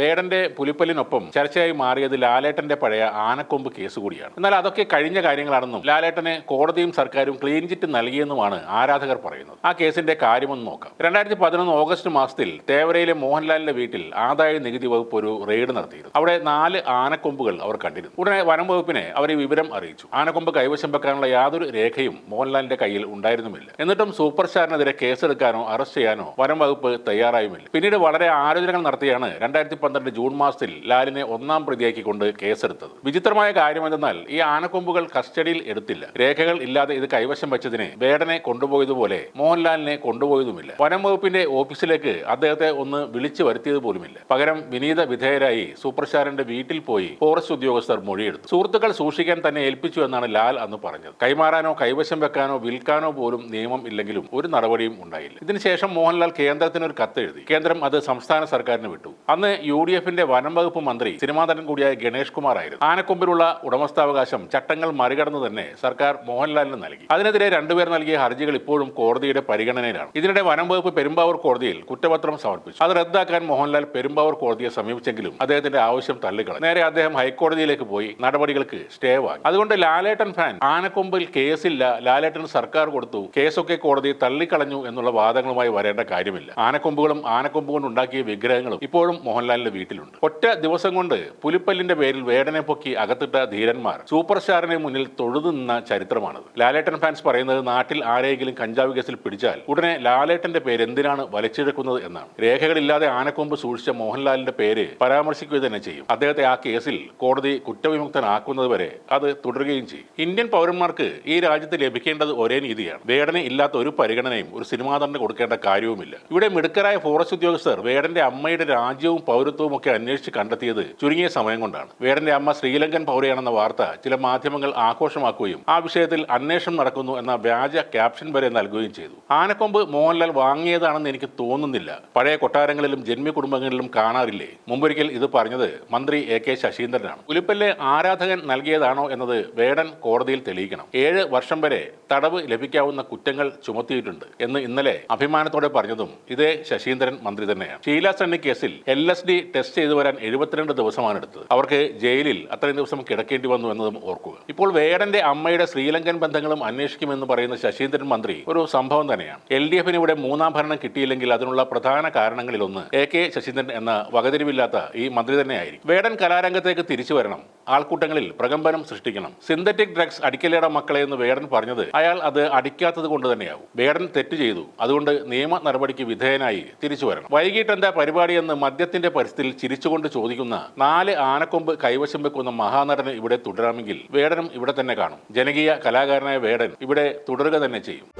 വേടന്റെ പുലിപ്പല്ലിനൊപ്പം ചർച്ചയായി മാറിയത് ലാലേട്ടന്റെ പഴയ ആനക്കൊമ്പ് കേസ് കൂടിയാണ്. എന്നാൽ അതൊക്കെ കഴിഞ്ഞ കാര്യങ്ങളാണെന്നും ലാലേട്ടനെ കോടതിയും സർക്കാരും ക്ലീൻ ചിറ്റ് നൽകിയെന്നുമാണ് ആരാധകർ പറയുന്നത്. ആ കേസിന്റെ കാര്യമൊന്ന് നോക്കാം. രണ്ടായിരത്തി പതിനൊന്ന് ഓഗസ്റ്റ് മാസത്തിൽ തേവരയിലെ മോഹൻലാലിന്റെ വീട്ടിൽ ആദായ നികുതി വകുപ്പ് ഒരു റെയ്ഡ് നടത്തിയിരുന്നു. അവിടെ നാല് ആനക്കൊമ്പുകൾ അവർ കണ്ടിരുന്നു. ഉടനെ വനം വകുപ്പിനെ അവർ വിവരം അറിയിച്ചു. ആനക്കൊമ്പ് കൈവശം വെക്കാനുള്ള യാതൊരു രേഖയും മോഹൻലാലിന്റെ കയ്യിൽ ഉണ്ടായിരുന്നുമില്ല. എന്നിട്ടും സൂപ്പർ സ്റ്റാറിനെതിരെ കേസെടുക്കാനോ അറസ്റ്റ് ചെയ്യാനോ വനം വകുപ്പ് തയ്യാറായുമില്ല. പിന്നീട് വളരെ ആലോചനകൾ നടത്തിയാണ് രണ്ടായിരത്തി പന്ത്രണ്ട് ജൂൺ മാസത്തിൽ ലാലിനെ ഒന്നാം പ്രതിയാക്കിക്കൊണ്ട് കേസെടുത്തത്. വിചിത്രമായ കാര്യമെന്തെന്നാൽ ഈ ആനക്കൊമ്പുകൾ കസ്റ്റഡിയിൽ എടുത്തില്ല. രേഖകൾ ഇല്ലാതെ ഇത് കൈവശം വെച്ചതിന് വേടനെ കൊണ്ടുപോയതുപോലെ മോഹൻലാലിനെ കൊണ്ടുപോയതുമില്ല. വനം വകുപ്പിന്റെ ഓഫീസിലേക്ക് അദ്ദേഹത്തെ ഒന്ന് വിളിച്ചു വരുത്തിയത് പോലുമില്ല പകരം വിനീത വിധേയരായി സൂപ്രശാരന്റെ വീട്ടിൽ പോയി ഫോറസ്റ്റ് ഉദ്യോഗസ്ഥർ മൊഴിയെടുത്തു. സുഹൃത്തുക്കൾ സൂക്ഷിക്കാൻ തന്നെ ഏൽപ്പിച്ചു എന്നാണ് ലാൽ അന്ന് പറഞ്ഞത്. കൈമാറാനോ കൈവശം വെക്കാനോ വിൽക്കാനോ പോലും നിയമം ഇല്ലെങ്കിലും ഒരു നടപടിയും ഉണ്ടായില്ല. ഇതിനുശേഷം മോഹൻലാൽ കേന്ദ്രത്തിന് ഒരു കത്ത് എഴുതി കേന്ദ്രം അത് സംസ്ഥാന സർക്കാരിന് വിട്ടു. അന്ന് യു ഡി എഫിന്റെ വനം വകുപ്പ് മന്ത്രി സിനിമാ നടൻ കൂടിയായ ഗണേഷ് കുമാർ ആയിരുന്നു ആനക്കൊമ്പിലുള്ള ഉടമസ്ഥാവകാശം ചട്ടങ്ങൾ മറികടന്നു തന്നെ സർക്കാർ മോഹൻലാലിന് നൽകി. അതിനെതിരെ രണ്ടുപേർ നൽകിയ ഹർജികൾ ഇപ്പോഴും കോടതിയുടെ പരിഗണനയിലാണ്. ഇതിനിടെ വനം വകുപ്പ് പെരുമ്പാവൂർ കോടതിയിൽ കുറ്റപത്രം സമർപ്പിച്ചു. അത് റദ്ദാക്കാൻ മോഹൻലാൽ പെരുമ്പാവൂർ കോടതിയെ സമീപിച്ചെങ്കിലും അദ്ദേഹത്തിന്റെ ആവശ്യം തള്ളിക്കളഞ്ഞു. നേരെ അദ്ദേഹം ഹൈക്കോടതിയിലേക്ക് പോയി നടപടികൾക്ക് സ്റ്റേ വാങ്ങി. അതുകൊണ്ട് ലാലേട്ടൻ ഫാൻ ആനക്കൊമ്പിൽ കേസില്ല ലാലേട്ടൻ സർക്കാർ കൊടുത്തു കേസൊക്കെ കോടതി തള്ളിക്കളഞ്ഞു എന്നുള്ള വാദങ്ങളുമായി വരേണ്ട കാര്യമില്ല. ആനക്കൊമ്പുകളും ആനക്കൊമ്പ് കൊണ്ട് ഉണ്ടാക്കിയ വിഗ്രഹങ്ങളും ഇപ്പോഴും മോഹൻലാലിന്റെ വീട്ടിലുണ്ട്. ഒറ്റ ദിവസം കൊണ്ട് പുലിപ്പല്ലിന്റെ പേരിൽ വേടനെ പൊക്കി അകത്തിട്ട ധീരന്മാർ സൂപ്പർ സ്റ്റാറിന് മുന്നിൽ തൊഴുതു നിന്ന ചരിത്രമാണത്. ലാലേട്ടൻ ഫാൻസ് പറയുന്നത് നാട്ടിൽ ആരെങ്കിലും കഞ്ചാവ് കേസിൽ പിടിച്ചാൽ ഉടനെ ലാലേട്ടന്റെ പേര് എന്തിനാണ് വലച്ചിഴക്കുന്നത് എന്നാണ്. രേഖകളില്ലാതെ ആനക്കൊമ്പ് സൂക്ഷിച്ച മോഹൻലാലിന്റെ പേര് പരാമർശിക്കുക തന്നെ ചെയ്യും. അദ്ദേഹത്തെ ആ കേസിൽ കോടതി കുറ്റവിമുക്തനാക്കുന്നത് വരെ അത് തുടരുകയും ചെയ്യും. ഇന്ത്യൻ പൗരന്മാർക്ക് ഈ രാജ്യത്ത് ലഭിക്കേണ്ടത് ഒരേ നീതിയാണ്. വേടന ഇല്ലാത്ത ഒരു പരിഗണനയും ഒരു സിനിമാ തന്നെ കൊടുക്കേണ്ട കാര്യവുമില്ല. ഇവിടെ മിടുക്കരായ ഫോറസ്റ്റ് ഉദ്യോഗസ്ഥർ വേടന്റെ അമ്മയുടെ രാജ്യവും പൗരത്വവും ഒക്കെ അന്വേഷിച്ച് കണ്ടെത്തിയത് ചുരുങ്ങിയ സമയം കൊണ്ടാണ്. വേടന്റെ അമ്മ ശ്രീലങ്കൻ പൗരയാണെന്ന വാർത്ത ചില മാധ്യമങ്ങൾ ആഘോഷമാക്കുകയും ആ വിഷയത്തിൽ അന്വേഷണം നടക്കുന്നു എന്ന വ്യാജ ക്യാപ്ഷൻ വരെ നൽകുകയും ചെയ്തു. ആനക്കൊമ്പ് മോഹൻലാൽ വാങ്ങിയതാണെന്ന് എനിക്ക് തോന്നുന്നില്ല. പഴയ കൊട്ടാരങ്ങളിലും ജന്മി കുടുംബങ്ങളിലും കാണാറില്ലേ? മുമ്പൊരിക്കൽ ഇത് പറഞ്ഞത് മന്ത്രി എ കെ ശശീന്ദ്രനാണ്. പുലിപ്പല്ലെ ആരാധകൻ നൽകിയതാണോ എന്നത് വേടൻ കോടതിയിൽ തെളിയിക്കണം. ഏഴ് വർഷം വരെ തടവ് ലഭിക്കാവുന്ന കുറ്റങ്ങൾ ചുമത്തിയിട്ടുണ്ട് എന്ന് ഇന്നലെ അഭിമാനത്തോടെ പറഞ്ഞതും ഇതേ ശശീന്ദ്രൻ മന്ത്രി തന്നെയാണ്. ഷീല സണ്ണി കേസിൽ എൽ എസ് ഡി ടെസ്റ്റ് ചെയ്തു വരാൻ എഴുപത്തിരണ്ട് ദിവസമാണ് എടുത്തത്. അവർക്ക് ജയിലിൽ അത്രയും ദിവസം കിടക്കേണ്ടി വന്നു എന്നതും ഓർക്കുക. ഇപ്പോൾ വേടന്റെ അമ്മയുടെ ശ്രീലങ്കൻ ബന്ധങ്ങളും അന്വേഷിക്കുമെന്ന് പറയുന്ന ശശീന്ദ്രൻ മന്ത്രി ഒരു സംഭവം തന്നെയാണ്. എൽ ഡി എഫിന് ഇവിടെ മൂന്നാം ഭരണം കിട്ടിയില്ലെങ്കിൽ അതിനുള്ള പ്രധാന കാരണങ്ങളിലൊന്ന് എ കെ ശശീന്ദ്രൻ എന്ന വകതിരിവില്ലാത്ത ഈ മന്ത്രി തന്നെയായിരിക്കും. വേടൻ കലാരംഗത്തേക്ക് തിരിച്ചു വരണം. ആൾക്കൂട്ടങ്ങളിൽ പ്രകമ്പനം സൃഷ്ടിക്കണം. സിന്തറ്റിക് ഡ്രഗ്സ് അടിക്കലേട മക്കളെ എന്ന് വേടൻ പറഞ്ഞത്. അയാൾ അത് അടിക്കാത്തത് കൊണ്ട് തന്നെയാവും. വേടൻ തെറ്റ് ചെയ്തു. അതുകൊണ്ട് നിയമ നടപടിക്ക് വിധേയനായി തിരിച്ചു വരണം. വൈകിട്ട് എന്താ പരിപാടി എന്ന് മദ്യത്തിന്റെ പരിസ്ഥിതിയിൽ ചിരിച്ചുകൊണ്ട് ചോദിക്കുന്ന നാല് ആനക്കൊമ്പ് കൈവശം വെക്കുന്ന മഹാനടന് ഇവിടെ തുടരാമെങ്കിൽ വേടനും ഇവിടെ തന്നെ കാണും. ജനകീയ കലാകാരനായ വേടൻ ഇവിടെ തുടരുക തന്നെ ചെയ്യും.